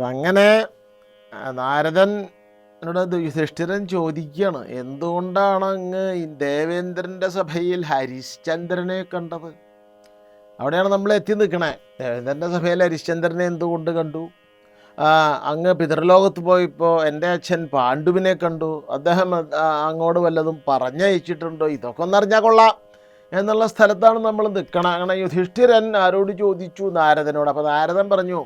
അപ്പം അങ്ങനെ എന്നോട് യുധിഷ്ഠിരൻ ചോദിക്കുകയാണ് എന്തുകൊണ്ടാണ് അങ്ങ് ദേവേന്ദ്രന്റെ സഭയിൽ ഹരിശ്ചന്ദ്രനെ കണ്ടത്? അവിടെയാണ് നമ്മൾ എത്തി നിൽക്കണേ. ദേവേന്ദ്രന്റെ സഭയിൽ ഹരിശ്ചന്ദ്രനെ എന്തുകൊണ്ട് കണ്ടു? അങ്ങ് പിതൃലോകത്ത് പോയപ്പോൾ എന്റെ അച്ഛൻ പാണ്ഡുവിനെ കണ്ടു. അദ്ദേഹം അങ്ങോട്ട് വല്ലതും പറഞ്ഞയച്ചിട്ടുണ്ടോ? ഇതൊക്കെ ഒന്നറിഞ്ഞാൽ കൊള്ളാം. എന്നുള്ള സ്ഥലത്താണ് നമ്മൾ നിൽക്കണം. അങ്ങനെ യുധിഷ്ഠിരൻ ആരോട് ചോദിച്ചു നാരദനോട്. അപ്പോൾ നാരദൻ പറഞ്ഞു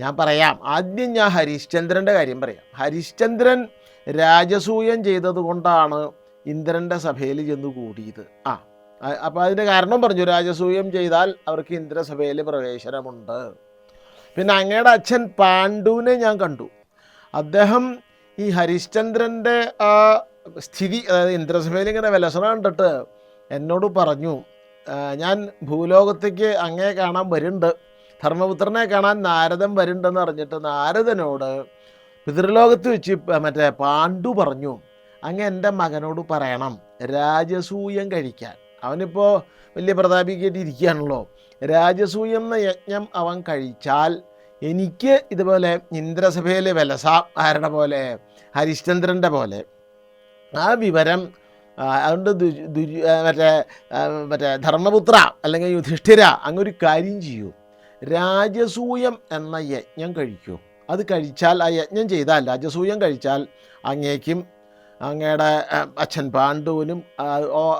ഞാൻ പറയാം. ആദ്യം ഞാൻ ഹരിശ്ചന്ദ്രന്റെ കാര്യം പറയാം. ഹരിശ്ചന്ദ്രൻ രാജസൂയം ചെയ്തത് കൊണ്ടാണ് ഇന്ദ്രന്റെ സഭയിൽ ചെന്ന് കൂടിയത്. ആ അപ്പോൾ അതിന്റെ കാരണം പറഞ്ഞു. രാജസൂയം ചെയ്താൽ അവർക്ക് ഇന്ദ്രസഭയിൽ പ്രവേശനമുണ്ട്. പിന്നെ അങ്ങയുടെ അച്ഛൻ പാണ്ഡുവിനെ ഞാൻ കണ്ടു. അദ്ദേഹം ഈ ഹരിശ്ചന്ദ്രന്റെ ആ സ്ഥിതി അതായത് ഇന്ദ്രസഭയിൽ ഇങ്ങനെ വിലസന കണ്ടിട്ട് എന്നോട് പറഞ്ഞു ഞാൻ ഭൂലോകത്തേക്ക് അങ്ങേ കാണാൻ വരുന്നുണ്ട്. ധർമ്മപുത്രനെ കാണാൻ നാരദൻ വരുന്നുണ്ടെന്ന് അറിഞ്ഞിട്ട് നാരദനോട് പിതൃലോകത്ത് വെച്ച് മറ്റേ പാണ്ഡു പറഞ്ഞു അങ്ങ് എന്റെ മകനോട് പറയണം രാജസൂയം കഴിക്കാൻ. അവനിപ്പോൾ വലിയ പ്രതാപിക്കായിട്ട് ഇരിക്കുകയാണല്ലോ. രാജസൂയം എന്ന യജ്ഞം അവൻ കഴിച്ചാൽ എനിക്ക് ഇതുപോലെ ഇന്ദ്രസഭയിലെ വലസാരുടെ പോലെ ഹരിശ്ചന്ദ്രന്റെ പോലെ ആ വിവരം അതുകൊണ്ട് ദു- ദുരു- മറ്റേ മറ്റേ ധർമ്മപുത്ര അല്ലെങ്കിൽ യുധിഷ്ഠിര അങ്ങൊരു കാര്യം ചെയ്യൂ. രാജസൂയം എന്ന യജ്ഞം കഴിക്കൂ. അത് കഴിച്ചാൽ ആ യജ്ഞം ചെയ്താൽ രാജസൂയം കഴിച്ചാൽ അങ്ങേക്കും അങ്ങയുടെ അച്ഛൻ പാണ്ഡുവിനും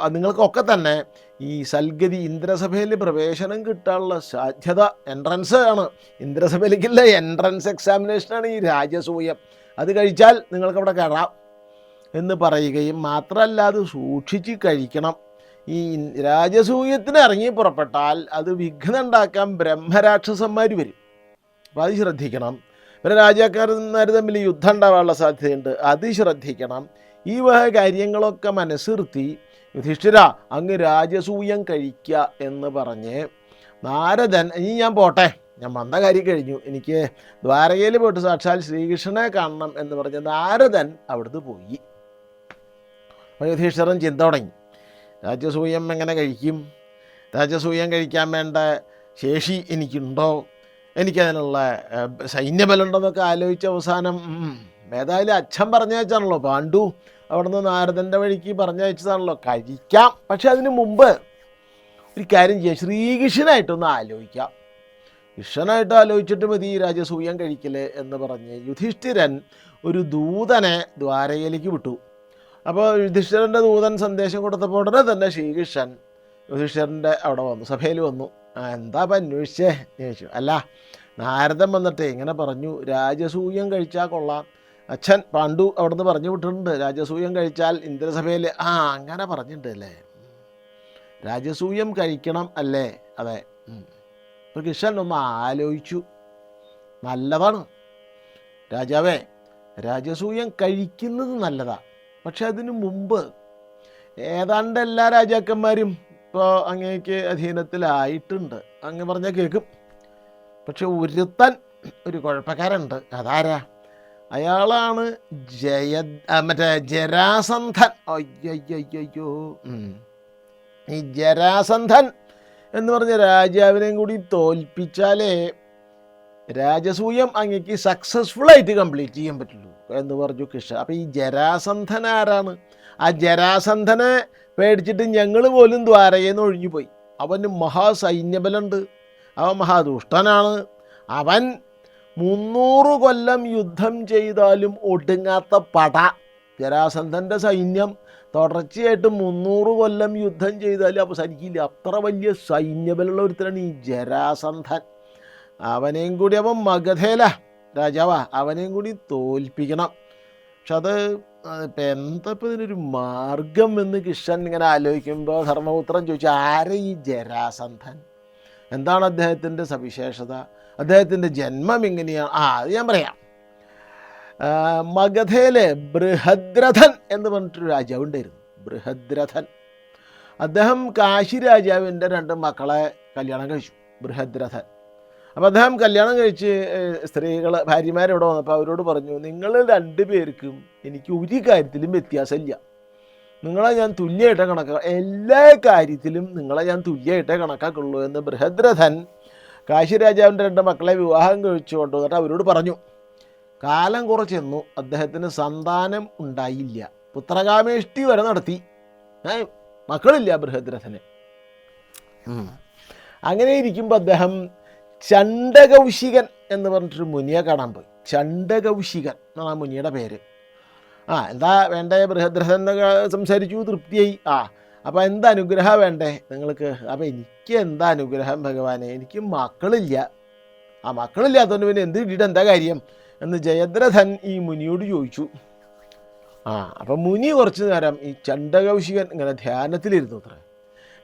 നിങ്ങൾക്കൊക്കെ തന്നെ ഈ സൽഗതി ഇന്ദ്രസഭയിൽ പ്രവേശനം കിട്ടാനുള്ള സാധ്യത എൻട്രൻസ് ആണ്. ഇന്ദ്രസഭയിലേക്കുള്ള എൻട്രൻസ് എക്സാമിനേഷനാണ് ഈ രാജസൂയം. അത് കഴിച്ചാൽ നിങ്ങൾക്കവിടെ കയറാം എന്ന് പറയുകയും മാത്രമല്ല അത് സൂക്ഷിച്ച് കഴിക്കണം. ഈ രാജസൂയത്തിന് ഇറങ്ങി പുറപ്പെട്ടാൽ അത് വിഘ്നം ഉണ്ടാക്കാൻ ബ്രഹ്മരാക്ഷസന്മാർ വരും. അപ്പോൾ അത് ശ്രദ്ധിക്കണം. പിന്നെ രാജാക്കാരന്മാർ തമ്മിൽ യുദ്ധം ഉണ്ടാവാനുള്ള സാധ്യതയുണ്ട്. അത് ശ്രദ്ധിക്കണം. ഈ വക കാര്യങ്ങളൊക്കെ മനസ്സിർത്തി യുധിഷ്ഠിര അങ്ങ് രാജസൂയം കഴിക്കുക എന്ന് പറഞ്ഞ് നാരദൻ ഇനി ഞാൻ പോട്ടെ. ഞാൻ വന്ന കാര്യം കഴിഞ്ഞു. എനിക്ക് ദ്വാരകയിൽ പോയിട്ട് സാക്ഷാൽ ശ്രീകൃഷ്ണനെ കാണണം എന്ന് പറഞ്ഞ് നാരദൻ അവിടുന്ന് പോയി. അപ്പോൾ യുധിഷ്ഠിരൻ ചിന്ത തുടങ്ങി. രാജസൂയം എങ്ങനെ കഴിക്കും? രാജസൂയം കഴിക്കാൻ വേണ്ട ശേഷി എനിക്കുണ്ടോ? എനിക്കതിനുള്ള സൈന്യബലുണ്ടെന്നൊക്കെ ആലോചിച്ച അവസാനം ഏതായാലും അച്ഛൻ പറഞ്ഞയച്ചാണല്ലോ പാണ്ഡു അവിടുന്ന് നാരദന്റെ വഴിക്ക് പറഞ്ഞയച്ചതാണല്ലോ കഴിക്കാം. പക്ഷെ അതിന് മുമ്പ് ഒരു കാര്യം ചെയ്യാം. ശ്രീകൃഷ്ണനായിട്ടൊന്ന് ആലോചിക്കാം. കൃഷ്ണനായിട്ട് ആലോചിച്ചിട്ട് മതി രാജസൂയം കഴിക്കൽ എന്ന് പറഞ്ഞ് യുധിഷ്ഠിരൻ ഒരു ദൂതനെ ദ്വാരകയിലേക്ക് വിട്ടു. അപ്പോൾ യുധിഷ്ഠിരന്റെ ദൂതൻ സന്ദേശം കൊടുത്തപ്പോൾ ഉടനെ തന്നെ ശ്രീകൃഷ്ണൻ യുധിഷ്ഠിരന്റെ അവിടെ വന്നു സഭയിൽ വന്നു. "ആ, എന്താ ഇപ്പം അന്വേഷിച്ചേ? ചോദിച്ചു. അല്ല നാരദൻ വന്നിട്ട് ഇങ്ങനെ പറഞ്ഞു രാജസൂയം കഴിച്ചാൽ കൊള്ളാം. അച്ഛൻ പാണ്ഡു അവിടുന്ന് പറഞ്ഞു വിട്ടിട്ടുണ്ട് രാജസൂയം കഴിച്ചാൽ ഇന്ദ്രസഭയിൽ ആ അങ്ങനെ പറഞ്ഞിട്ടുണ്ട് അല്ലേ രാജസൂയം കഴിക്കണം അല്ലേ? അതെ. അപ്പോൾ കൃഷ്ണൻ ഒന്ന് ആലോചിച്ചു. നല്ലതാണ്. രാജാവേ രാജസൂയം കഴിക്കുന്നത് നല്ലതാണ് പക്ഷെ അതിനു മുമ്പ് ഏതാണ്ട് എല്ലാ രാജാക്കന്മാരും ഇപ്പോൾ അങ്ങേക്ക് അധീനത്തിലായിട്ടുണ്ട്. അങ്ങ് പറഞ്ഞാൽ കേൾക്കും പക്ഷെ ഒരുത്തൻ ഒരു കുഴപ്പക്കാരുണ്ട് അതാരാ? അയാളാണ് ജയ മറ്റേ ജരാസന്ധൻ. അയ്യോ ഈ ജരാസന്ധൻ എന്ന് പറഞ്ഞ രാജാവിനെയും കൂടി തോൽപ്പിച്ചാലേ രാജസൂയം അങ്ങേക്ക് സക്സസ്ഫുൾ ആയിട്ട് കംപ്ലീറ്റ് ചെയ്യാൻ പറ്റുള്ളൂ. എന്ന് പറഞ്ഞു കൃഷ്ണ അപ്പം ഈ ജരാസന്ധൻ ആരാണ്? ആ ജരാസന്ധനെ പേടിച്ചിട്ട് ഞങ്ങൾ പോലും ദ്വാരയെന്ന് ഒഴിഞ്ഞുപോയി. അവന് മഹാസൈന്യബലുണ്ട് അവൻ മഹാദുഷ്ടനാണ്. അവൻ മുന്നൂറ് കൊല്ലം യുദ്ധം ചെയ്താലും ഒടുങ്ങാത്ത പട. ജരാസന്ധന്റെ സൈന്യം തുടർച്ചയായിട്ട് മുന്നൂറ് കൊല്ലം യുദ്ധം ചെയ്താലും അവസാനിക്കില്ല. അത്ര വലിയ സൈന്യബലുള്ള ഒരുത്തരാണ് ഈ ജരാസന്ധൻ. അവനെയും കൂടി അവൻ മഗധേല. രാജാവാ അവനെയും കൂടി തോൽപ്പിക്കണം. പക്ഷെ അത് ഇപ്പം എന്താ ഇപ്പം ഇതിനൊരു മാർഗം എന്ന് കിഷൻ ഇങ്ങനെ ആലോചിക്കുമ്പോൾ ധർമ്മപുത്രൻ ചോദിച്ചു ആരെ ഈ ജരാസന്ധൻ? എന്താണ് അദ്ദേഹത്തിന്റെ സവിശേഷത? അദ്ദേഹത്തിന്റെ ജന്മം എങ്ങനെയാണ് ആ അത് ഞാൻ പറയാം. മഗധയിലെ ബൃഹദ്രഥൻ എന്ന് പറഞ്ഞിട്ടൊരു രാജാവ് ഉണ്ടായിരുന്നു. ബൃഹദ്രഥൻ. അദ്ദേഹം കാശി രാജാവിന്റെ രണ്ട് മക്കളെ കല്യാണം കഴിച്ചു. ബൃഹദ്രഥൻ. അപ്പോൾ അദ്ദേഹം കല്യാണം കഴിച്ച് സ്ത്രീകൾ ഭാര്യമാരോട് വന്നപ്പോൾ അവരോട് പറഞ്ഞു നിങ്ങൾ രണ്ടു പേർക്കും എനിക്ക് ഒരു കാര്യത്തിലും വ്യത്യാസമില്ല. നിങ്ങളെ ഞാൻ തുല്യമായിട്ടേ കണക്കാ എല്ലാ കാര്യത്തിലും നിങ്ങളെ ഞാൻ തുല്യമായിട്ടേ കണക്കാക്കുള്ളൂ എന്ന് ബൃഹദ്രഥൻ കാശി രാജാവിന്റെ രണ്ട് മക്കളെ വിവാഹം കഴിച്ചു കൊണ്ടുവന്നിട്ട് അവരോട് പറഞ്ഞു. കാലം കുറച്ചെന്നു അദ്ദേഹത്തിന് സന്താനം ഉണ്ടായില്ല. പുത്രകാമേഷ്ടി വരെ നടത്തി. മക്കളില്ല ബൃഹദ്രഥന്. അങ്ങനെ ഇരിക്കുമ്പോൾ അദ്ദേഹം ചണ്ഡകൗശികൻ എന്ന് പറഞ്ഞിട്ടൊരു മുനിയെ കാണാൻ പോയി. ചണ്ടകൗശികൻ എന്നാണ് ആ മുനിയുടെ പേര്. ആ എന്താ വേണ്ടേ? ബൃഹദ്രഥൻ സംസാരിച്ചു തൃപ്തിയായി. ആ അപ്പോൾ എന്താ അനുഗ്രഹം വേണ്ടേ നിങ്ങൾക്ക്? അപ്പോൾ എനിക്ക് എന്താ അനുഗ്രഹം ഭഗവാനെ? എനിക്ക് മക്കളില്ല. ആ മക്കളില്ലാത്തതുകൊണ്ട് പിന്നെ എന്ത് കിട്ടിയിട്ട് എന്താ കാര്യം? എന്ന് ജയദ്രഥൻ ഈ മുനിയോട് ചോദിച്ചു. ആ അപ്പം മുനി കുറച്ച് നേരം ഈ ചണ്ടകൗശികൻ ഇങ്ങനെ ധ്യാനത്തിലിരുന്നു അത്ര.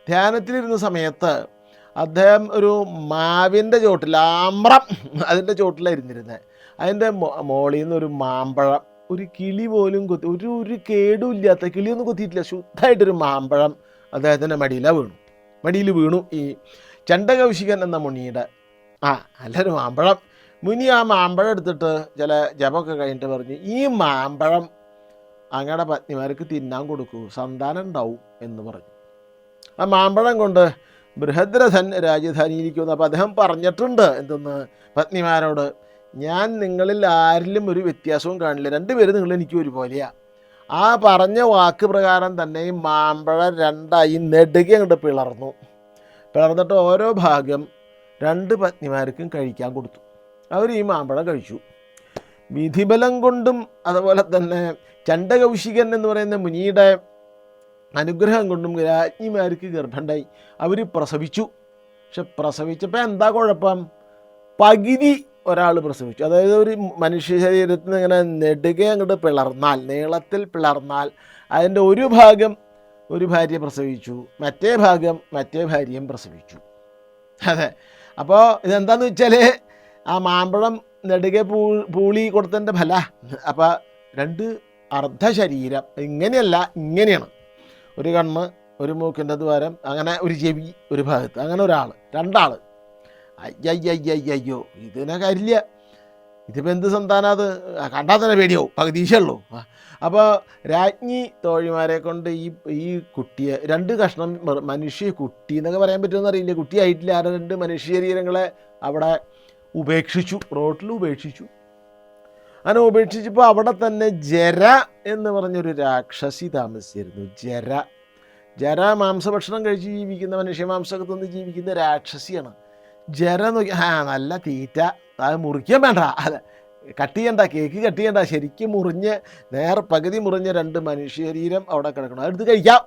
ധ്യാനത്തിലിരുന്ന സമയത്ത് അദ്ദേഹം ഒരു മാവിന്റെ ചോട്ടിൽ ആമ്രം അതിന്റെ ചോട്ടിലായിരുന്നിരുന്നത് അതിന്റെ മോളിൽ നിന്ന് ഒരു മാമ്പഴം ഒരു കിളി പോലും കൊത്തി ഒരു ഒരു കേടും ഇല്ലാത്ത കിളിയൊന്നും കൊത്തിയിട്ടില്ല ശുദ്ധമായിട്ടൊരു മാമ്പഴം അദ്ദേഹത്തിന്റെ മടിയിലാണ് വീണു. മടിയിൽ വീണു ഈ ചണ്ടകൗശികൻ എന്ന മുനിയുടെ ആ നല്ലൊരു മാമ്പഴം. മുനി ആ മാമ്പഴം എടുത്തിട്ട് ചില ജപമൊക്കെ കഴിഞ്ഞിട്ട് പറഞ്ഞു ഈ മാമ്പഴം അങ്ങയുടെ പത്നിമാർക്ക് തിന്നാൻ കൊടുക്കൂ സന്താനം ഉണ്ടാവും എന്ന് പറഞ്ഞു. ആ മാമ്പഴം കൊണ്ട് ബൃഹദ്രഥൻ രാജധാനിയിരിക്കുന്നു. അപ്പോൾ അദ്ദേഹം പറഞ്ഞിട്ടുണ്ട് എന്തെന്ന്? പത്നിമാരോട് ഞാൻ നിങ്ങളിൽ ആരിലും ഒരു വ്യത്യാസവും കാണില്ല. രണ്ടുപേരും നിങ്ങൾ എനിക്ക് ഒരുപോലെയാണ് ആ പറഞ്ഞ വാക്ക് പ്രകാരം തന്നെ ഈ മാമ്പഴം രണ്ടായി നെടുകെ അങ്ങോട്ട് പിളർന്നു. പിളർന്നിട്ട് ഓരോ ഭാഗം രണ്ട് പത്നിമാർക്കും കഴിക്കാൻ കൊടുത്തു. അവർ ഈ മാമ്പഴം കഴിച്ചു. വിധിബലം കൊണ്ടും അതുപോലെ തന്നെ ചണ്ടകൗശികൻ എന്ന് പറയുന്ന മുനിയുടെ അനുഗ്രഹം കൊണ്ടും രാജ്ഞിമാർക്ക് ഗർഭണ്ടായി. അവർ പ്രസവിച്ചു. പക്ഷെ പ്രസവിച്ചപ്പോൾ എന്താ കുഴപ്പം? പകുതി ഒരാൾ പ്രസവിച്ചു. അതായത് ഒരു മനുഷ്യ ശരീരത്തിൽ നിന്ന് ഇങ്ങനെ നെടുകെ അങ്ങോട്ട് പിളർന്നാൽ നീളത്തിൽ പിളർന്നാൽ അതിന്റെ ഒരു ഭാഗം ഒരു ഭാര്യ പ്രസവിച്ചു. മറ്റേ ഭാഗം മറ്റേ ഭാര്യയും പ്രസവിച്ചു. അതെ. അപ്പോൾ ഇതെന്താന്ന് വെച്ചാൽ ആ മാമ്പഴം നെടുകെ പൂ പൂളി കൊടുത്തതിന്റെ ഫല. അപ്പോൾ രണ്ട് അർദ്ധ ശരീരം. ഇങ്ങനെയല്ല ഇങ്ങനെയാണ്. ഒരു കണ്ണ് ഒരു മൂക്കിന്റെ ദ്വാരം അങ്ങനെ ഒരു ചെവി ഒരു ഭാഗത്ത് അങ്ങനെ ഒരാൾ രണ്ടാൾ അയ്യയ്യയ്യയ്യോ ഇതിനെ കരില്ല. ഇതിപ്പോൾ എന്ത് സന്താനം അത്? കണ്ടാൽ തന്നെ പേടിയാവും. പകുതീശുള്ളൂ അപ്പോൾ രാജ്ഞി തോഴിമാരെ കൊണ്ട് ഈ ഈ കുട്ടിയെ രണ്ട് കഷ്ണം മനുഷ്യ കുട്ടി എന്നൊക്കെ പറയാൻ പറ്റുമെന്ന് അറിയില്ല. കുട്ടിയായിട്ടില്ല ആ രണ്ട് മനുഷ്യ ശരീരങ്ങളെ അവിടെ ഉപേക്ഷിച്ചു റോട്ടിൽ ഉപേക്ഷിച്ചു. അങ്ങനെ ഉപേക്ഷിച്ചപ്പോൾ അവിടെ തന്നെ ജര എന്ന് പറഞ്ഞൊരു രാക്ഷസി താമസിച്ചിരുന്നു. ജര. ജര മാംസഭക്ഷണം കഴിച്ച് ജീവിക്കുന്ന മനുഷ്യമാംസമൊക്കെ തിന്ന് ജീവിക്കുന്ന രാക്ഷസിയാണ്. ജര നോക്കി ആ നല്ല തീറ്റ. അത് മുറിക്കാൻ വേണ്ട. അല്ല കട്ട് ചെയ്യണ്ട. കേക്ക് കട്ട് ചെയ്യണ്ട. ശരിക്കും മുറിഞ്ഞ് നേർ പകുതി മുറിഞ്ഞ രണ്ട് മനുഷ്യ ശരീരം അവിടെ കിടക്കണം. അതെടുത്ത് കഴിക്കാം.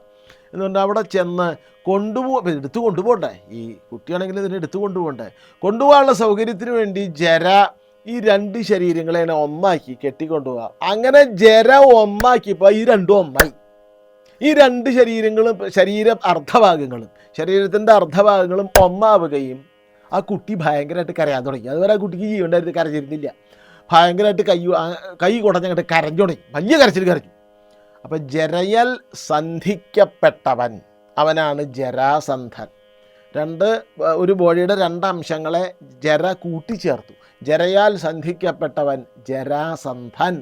എന്നുകൊണ്ട് അവിടെ ചെന്ന് കൊണ്ടുപോ എടുത്തു എടുത്ത് കൊണ്ടുപോകണ്ടേ? ഈ കുട്ടിയാണെങ്കിൽ ഇതിനെ എടുത്തു കൊണ്ടുപോകണ്ടേ? കൊണ്ടുപോകാനുള്ള സൗകര്യത്തിന് വേണ്ടി ജര ഈ രണ്ട് ശരീരങ്ങളെ ഒന്നാക്കി കെട്ടിക്കൊണ്ടുപോകാം. അങ്ങനെ ജര ഒന്നാക്കിയപ്പോൾ ഈ രണ്ടും ഒന്നായി. ഈ രണ്ട് ശരീരങ്ങളും ശരീര അർദ്ധഭാഗങ്ങളും ശരീരത്തിന്റെ അർദ്ധഭാഗങ്ങളും ഒന്നാവുകയും ആ കുട്ടി ഭയങ്കരമായിട്ട് കരയാൻ തുടങ്ങി. അതുവരെ ആ കുട്ടിക്ക് ജീവണ്ടായിരുന്നു കരഞ്ഞിരുന്നില്ല. ഭയങ്കരമായിട്ട് കൈ കൈ കുടഞ്ഞങ്ങോട്ട് കരഞ്ഞു തുടങ്ങി. വലിയ കരച്ചിൽ കരഞ്ഞു. അപ്പം ജരയൽ സന്ധിക്കപ്പെട്ടവൻ അവനാണ് ജരാസന്ധൻ. രണ്ട് ഒരു ബോഡിയുടെ രണ്ട് അംശങ്ങളെ ജര കൂട്ടിച്ചേർത്തു. ജരയാൽ സന്ധിക്കപ്പെട്ടവൻ ജരാസന്ധൻ.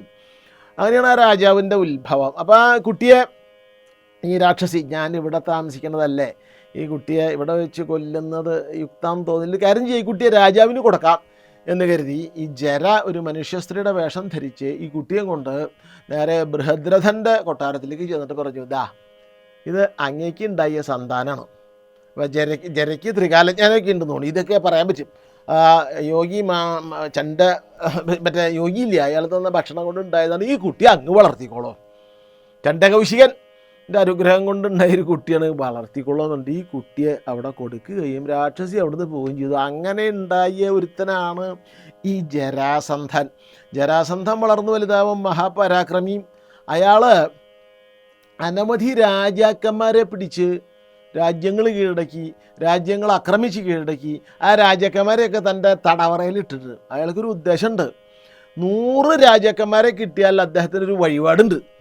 അങ്ങനെയാണ് ആ രാജാവിന്റെ ഉത്ഭവം. അപ്പോൾ ആ കുട്ടിയെ ഈ രാക്ഷസി ഞാൻ ഇവിടെ താമസിക്കുന്നതല്ലേ ഈ കുട്ടിയെ ഇവിടെ വെച്ച് കൊല്ലുന്നത് യുക്താന്ന് തോന്നില്ല കാര്യം ചെയ്യും ഈ കുട്ടിയെ രാജാവിന് കൊടുക്കാം എന്ന് കരുതി ഈ ജര ഒരു മനുഷ്യസ്ത്രീയുടെ വേഷം ധരിച്ച് ഈ കുട്ടിയെ കൊണ്ട് നേരെ ബൃഹദ്രഥന്റെ കൊട്ടാരത്തിലേക്ക് ചെന്നിട്ട് പറഞ്ഞു ദാ ഇത് അങ്ങേക്ക് ഉണ്ടായ സന്താനമാണ് അപ്പോൾ ജരയ്ക്ക് ജരയ്ക്ക് ത്രികാലജ്ഞാനൊക്കെ ഉണ്ടെന്ന് തോന്നുന്നു. ഇതൊക്കെ പറയാൻ പറ്റും. യോഗി മാ ചണ്ട മറ്റേ യോഗി ഇല്ല അയാൾ തന്ന ഭക്ഷണം കൊണ്ട് ഉണ്ടായതാണ് ഈ കുട്ടി അങ്ങ് വളർത്തിക്കോളോ. ചണ്ടകൗശികൻ എന്റെ അനുഗ്രഹം കൊണ്ടുണ്ടായ ഒരു കുട്ടിയാണ് വളർത്തിക്കൊള്ളുന്നുണ്ട്. ഈ കുട്ടിയെ അവിടെ കൊടുക്കുകയും രാക്ഷസി അവിടുന്ന് പോവുകയും ചെയ്തു. അങ്ങനെ ഉണ്ടായ ഒരുത്തനാണ് ഈ ജരാസന്ധൻ. ജരാസന്ധൻ വളർന്നു വലുതാവും മഹാപരാക്രമിയും. അയാൾ അനവധി രാജാക്കന്മാരെ പിടിച്ച് രാജ്യങ്ങൾ കീഴടക്കി രാജ്യങ്ങൾ ആക്രമിച്ച് കീഴടക്കി. ആ രാജാക്കന്മാരെയൊക്കെ തന്റെ തടവറയിൽ ഇട്ടിട്ട്. അയാൾക്കൊരു ഉദ്ദേശമുണ്ട്. നൂറ് രാജാക്കന്മാരെ കിട്ടിയാൽ അദ്ദേഹത്തിനൊരു വഴിപാടുണ്ട്.